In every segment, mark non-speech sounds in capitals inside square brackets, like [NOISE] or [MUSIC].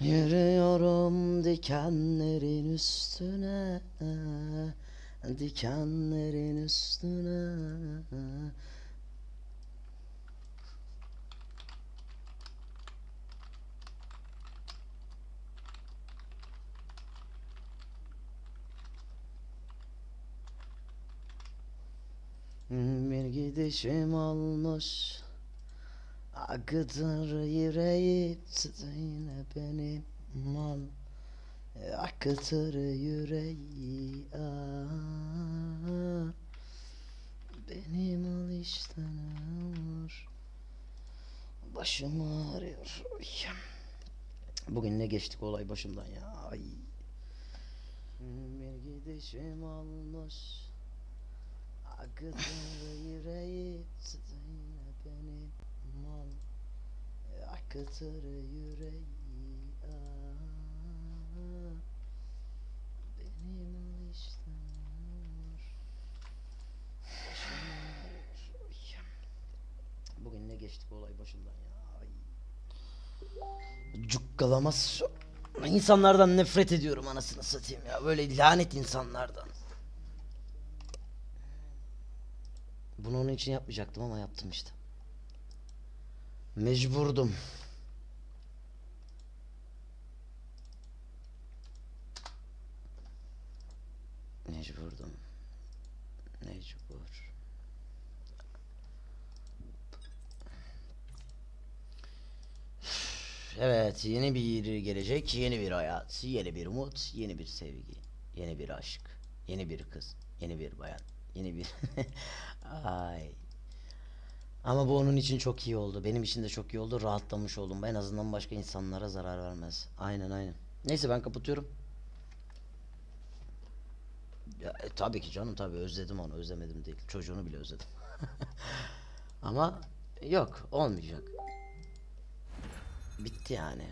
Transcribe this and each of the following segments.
Yürüyorum dikenlerin üstüne Dikenlerin üstüne. Bir gidişim olmuş Akıtır yüreği yine benim mal Akıtır yüreği ah. Benim al işte ne olur Başım ağrıyor. Bugün ne geçtik olay başımdan ya Ay. Bir gidişim olmuş Akıtır yüreği yine benim mal Akıtır yüreği ah. Benim al işte. Bugün ne geçtik olay başımdan ya Ay. Cukkalamaz İnsanlardan nefret ediyorum anasını satayım ya böyle lanet insanlardan Bunu onun için yapmayacaktım ama yaptım işte. Mecburdum. Mecburdum. Mecbur. Evet, yeni bir gelecek, yeni bir hayat, yeni bir umut, yeni bir sevgi, yeni bir aşk, yeni bir kız, yeni bir bayan, yeni bir... [LAUGHS] Ay. Ama bu onun için çok iyi oldu. Benim için de çok iyi oldu. Rahatlamış oldum. En azından başka insanlara zarar vermez. Aynen aynen. Neyse ben kapatıyorum. Ya, e, tabii ki canım tabii özledim onu. Özlemedim değil. Çocuğunu bile özledim. [LAUGHS] Ama yok olmayacak. Bitti yani.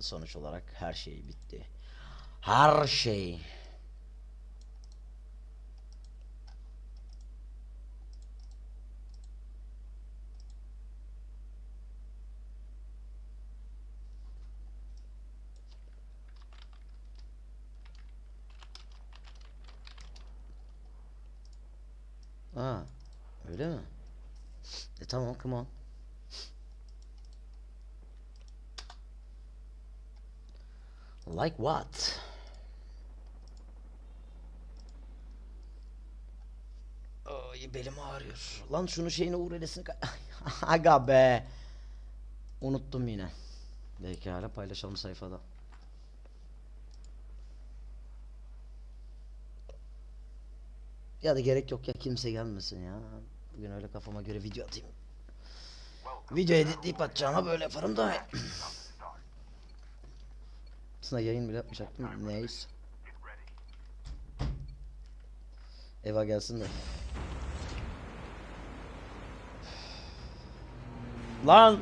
Sonuç olarak her şey bitti. Her şey. Aa, öyle mi? E tamam, come on. Like what? Ay belim ağrıyor. Lan şunu şeyine uğrelesini ka- [LAUGHS] Aga be. Unuttum yine. Belki hala paylaşalım sayfada. Ya da gerek yok ya kimse gelmesin ya. Bugün öyle kafama göre video atayım. Video editleyip atacağıma böyle yaparım da. Aslında yayın bile yapmayacaktım. Neyse. Eva gelsin de. Lan!